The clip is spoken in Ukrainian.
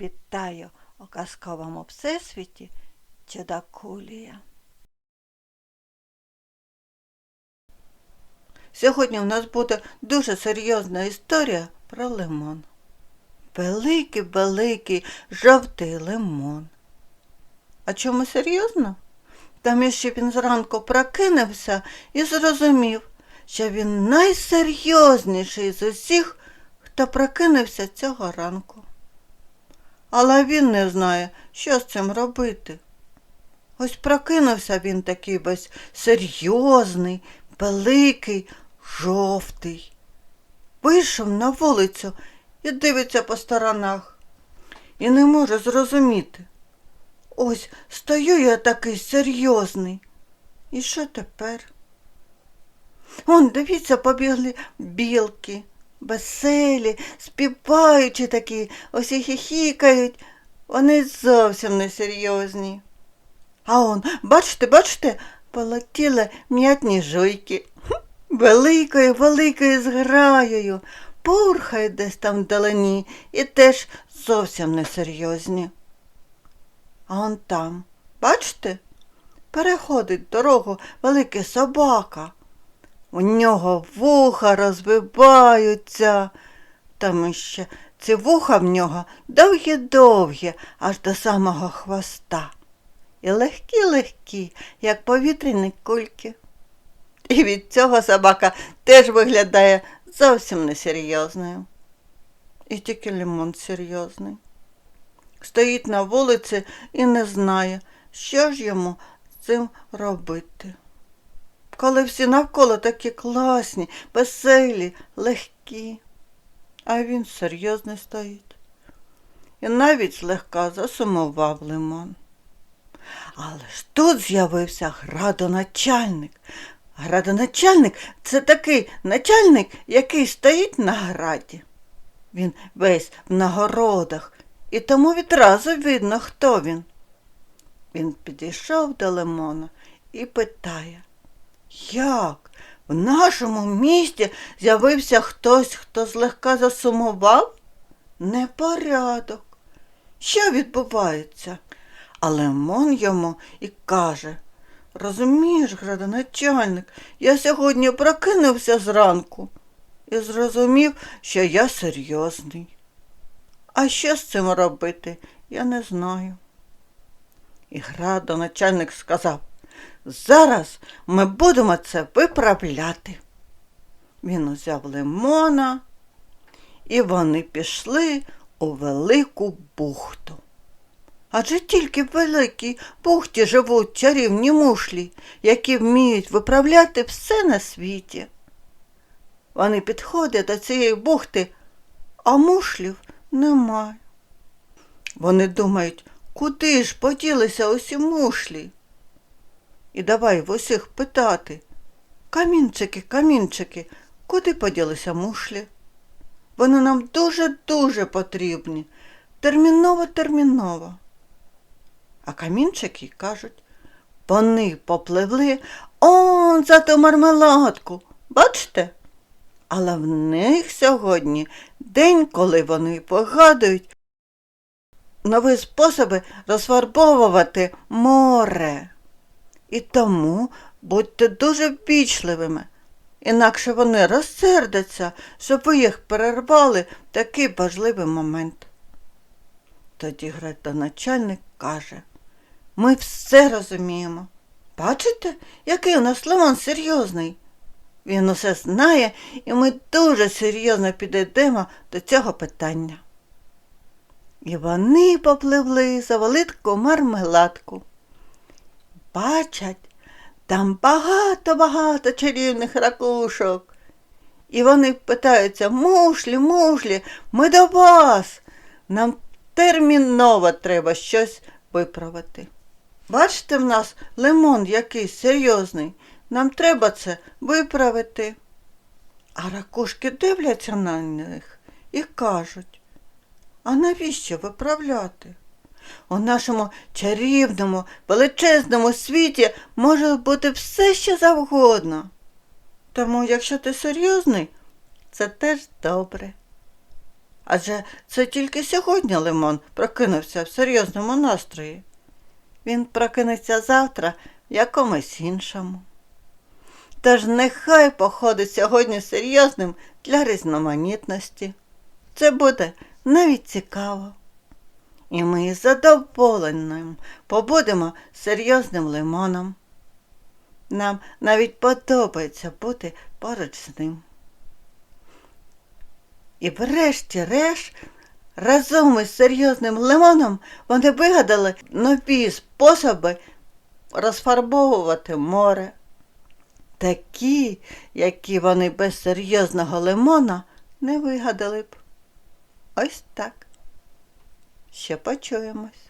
Вітаю у казковому всесвіті Чудакулія. Сьогодні в нас буде дуже серйозна історія про лимон. Великий, великий жовтий лимон. А чому серйозно? Тому що він зранку прокинувся і зрозумів, що він найсерйозніший з усіх, хто прокинувся цього ранку. Але він не знає, що з цим робити. Ось прокинувся він такий весь серйозний, великий, жовтий. Вийшов на вулицю і дивиться по сторонах. І не може зрозуміти. Ось стою я такий серйозний. І що тепер? Он, дивіться, побігли білки, веселі, співаючи такі, ось і хіхікають. Вони зовсім не серйозні. А он, бачите, бачите, полетіли м'ятні жуйки. Великою, великою зграєю, пурхають десь там вдалині і теж зовсім не серйозні. А он там, бачите, переходить дорогу великий собака. У нього вуха розвиваються, тому що ці вуха в нього довгі-довгі, аж до самого хвоста. І легкі-легкі, як повітряні кульки. І від цього собака теж виглядає зовсім несерйозною. І тільки лимон серйозний. Стоїть на вулиці і не знає, що ж йому з цим робити. Коли всі навколо такі класні, веселі, легкі, а він серйозно стоїть. І навіть злегка засумував лимон. Але ж тут з'явився градоначальник. Градоначальник це такий начальник, який стоїть на граді. Він весь в нагородах, і тому відразу видно, хто він. Він підійшов до лимона і питає, як в нашому місті з'явився хтось, хто злегка засумував? Непорядок. Що відбувається? А лимон йому і каже, розумієш, градоначальник, я сьогодні прокинувся зранку і зрозумів, що я серйозний. А що з цим робити, я не знаю. І градоначальник сказав, зараз ми будемо це виправляти. Він узяв лимона, і вони пішли у велику бухту. Адже тільки в великій бухті живуть чарівні мушлі, які вміють виправляти все на світі. Вони підходять до цієї бухти, а мушлів немає. Вони думають, куди ж поділися усі мушлі? І давай в усіх питати. Камінчики, камінчики, куди поділися мушлі? Вони нам дуже-дуже потрібні. Терміново, терміново. А камінчики кажуть, вони попливли он за ту мармеладку. Бачите? Але в них сьогодні день, коли вони погадують нові способи розфарбовувати море. І тому будьте дуже ввічливими, інакше вони розсердяться, щоб ви їх перервали в такий важливий момент. Тоді градоначальник каже, ми все розуміємо. Бачите, який у нас Лимон серйозний? Він усе знає, і ми дуже серйозно підійдемо до цього питання. І вони попливли за велику мармеладку. Бачать, там багато-багато чарівних ракушок. І вони питаються, мушлі, мушлі, ми до вас. Нам терміново треба щось виправити. Бачите, в нас лимон якийсь серйозний. Нам треба це виправити. А ракушки дивляться на них і кажуть, а навіщо виправляти? У нашому чарівному, величезному світі може бути все, що завгодно. Тому, якщо ти серйозний, це теж добре. Адже це тільки сьогодні Лимон прокинувся в серйозному настрої. Він прокинеться завтра в якомусь іншому. Тож нехай походить сьогодні серйозним для різноманітності. Це буде навіть цікаво. І ми із задоволенням побудемо серйозним лимоном. Нам навіть подобається бути поруч з ним. І врешті-решт, разом із серйозним лимоном вони вигадали нові способи розфарбовувати море. Такі, які вони без серйозного лимона не вигадали б. Ось так. Ще почуємось.